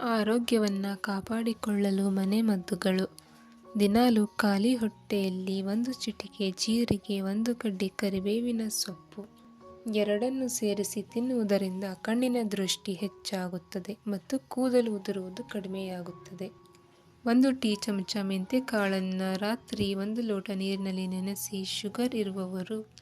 ಆರೋಗ್ಯವನ್ನು ಕಾಪಾಡಿಕೊಳ್ಳಲು ಮನೆಮದ್ದುಗಳು ದಿನಾಲು ಖಾಲಿ ಹೊಟ್ಟೆಯಲ್ಲಿ ಒಂದು ಚಿಟಿಕೆ, ಜೀರಿಗೆ, ಒಂದು ಕಡ್ಡಿ ಕರಿಬೇವಿನ ಸೊಪ್ಪು. ಎರಡನ್ನು ಸೇರಿಸಿ ತಿನ್ನುವುದರಿಂದ ಕಣ್ಣಿನ ದೃಷ್ಟಿ ಹೆಚ್ಚಾಗುತ್ತದೆ ಮತ್ತು ಕೂದಲು ಉದುರುವುದು ಕಡಿಮೆಯಾಗುತ್ತದೆ. ಒಂದು ಟೀ ಚಮಚ ಮೆಂತೆ ಕಾಳನ್ನು ರಾತ್ರಿ ಒಂದು ಲೋಟ ನೀರಿನಲ್ಲಿ ನೆನೆಸಿ ಶುಗರ್ ಇರುವವರು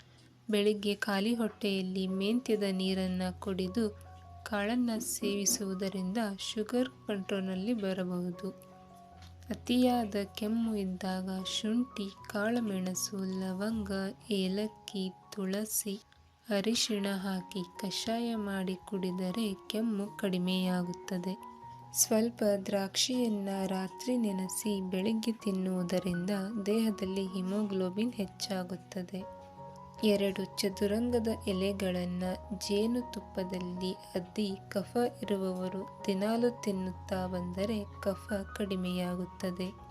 ಬೆಳಿಗ್ಗೆ ಖಾಲಿ ಹೊಟ್ಟೆಯಲ್ಲಿ ಮೆಂತ್ಯದ ನೀರನ್ನು ಕುಡಿದು ಕಾಳನ್ನು ಸೇವಿಸುವುದರಿಂದ ಶುಗರ್ ಕಂಟ್ರೋಲಲ್ಲಿ ಬರಬಹುದು. ಅತಿಯಾದ ಕೆಮ್ಮು ಇದ್ದಾಗ ಶುಂಠಿ, ಕಾಳುಮೆಣಸು, ಲವಂಗ, ಏಲಕ್ಕಿ, ತುಳಸಿ, ಅರಿಶಿಣ ಹಾಕಿ ಕಷಾಯ ಮಾಡಿ ಕುಡಿದರೆ ಕೆಮ್ಮು ಕಡಿಮೆಯಾಗುತ್ತದೆ. ಸ್ವಲ್ಪ ದ್ರಾಕ್ಷಿಯನ್ನು ರಾತ್ರಿ ನೆನೆಸಿ ಬೆಳಿಗ್ಗೆ ತಿನ್ನುವುದರಿಂದ ದೇಹದಲ್ಲಿ ಹಿಮೋಗ್ಲೋಬಿನ್ ಹೆಚ್ಚಾಗುತ್ತದೆ. ಎರಡು ಚದುರಂಗದ ಎಲೆಗಳನ್ನು ಜೇನುತುಪ್ಪದಲ್ಲಿ ಅದ್ದಿ ಕಫ ಇರುವವರು ದಿನಾಲು ತಿನ್ನುತ್ತಾ ಬಂದರೆ ಕಫ ಕಡಿಮೆಯಾಗುತ್ತದೆ.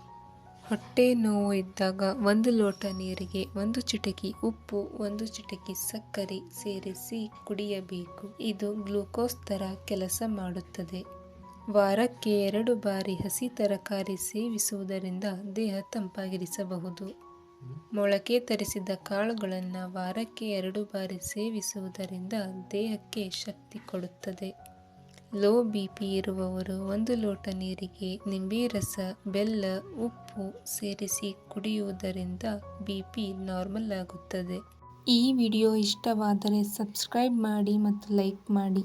ಹೊಟ್ಟೆ ನೋವು ಇದ್ದಾಗ ಒಂದು ಲೋಟ ನೀರಿಗೆ ಒಂದು ಚಿಟಕಿ ಉಪ್ಪು, ಒಂದು ಚಿಟಕಿ ಸಕ್ಕರೆ ಸೇರಿಸಿ ಕುಡಿಯಬೇಕು. ಇದು ಗ್ಲೂಕೋಸ್ ಥರ ಕೆಲಸ ಮಾಡುತ್ತದೆ. ವಾರಕ್ಕೆ ಎರಡು ಬಾರಿ ಹಸಿ ತರಕಾರಿ ಸೇವಿಸುವುದರಿಂದ ದೇಹ ತಂಪಾಗಿರಿಸಬಹುದು. ಮೊಳಕೆ ತರಿಸಿದ ಕಾಳುಗಳನ್ನು ವಾರಕ್ಕೆ ಎರಡು ಬಾರಿ ಸೇವಿಸುವುದರಿಂದ ದೇಹಕ್ಕೆ ಶಕ್ತಿ ಕೊಡುತ್ತದೆ. ಲೋ ಬಿ ಪಿ ಇರುವವರು ಒಂದು ಲೋಟ ನೀರಿಗೆ ನಿಂಬೆ ರಸ ಬೆಲ್ಲ, ಉಪ್ಪು ಸೇರಿಸಿ ಕುಡಿಯುವುದರಿಂದ ಬಿ ಪಿ ನಾರ್ಮಲ್ ಆಗುತ್ತದೆ. ಈ ವಿಡಿಯೋ ಇಷ್ಟವಾದರೆ ಸಬ್ಸ್ಕ್ರೈಬ್ ಮಾಡಿ ಮತ್ತು ಲೈಕ್ ಮಾಡಿ.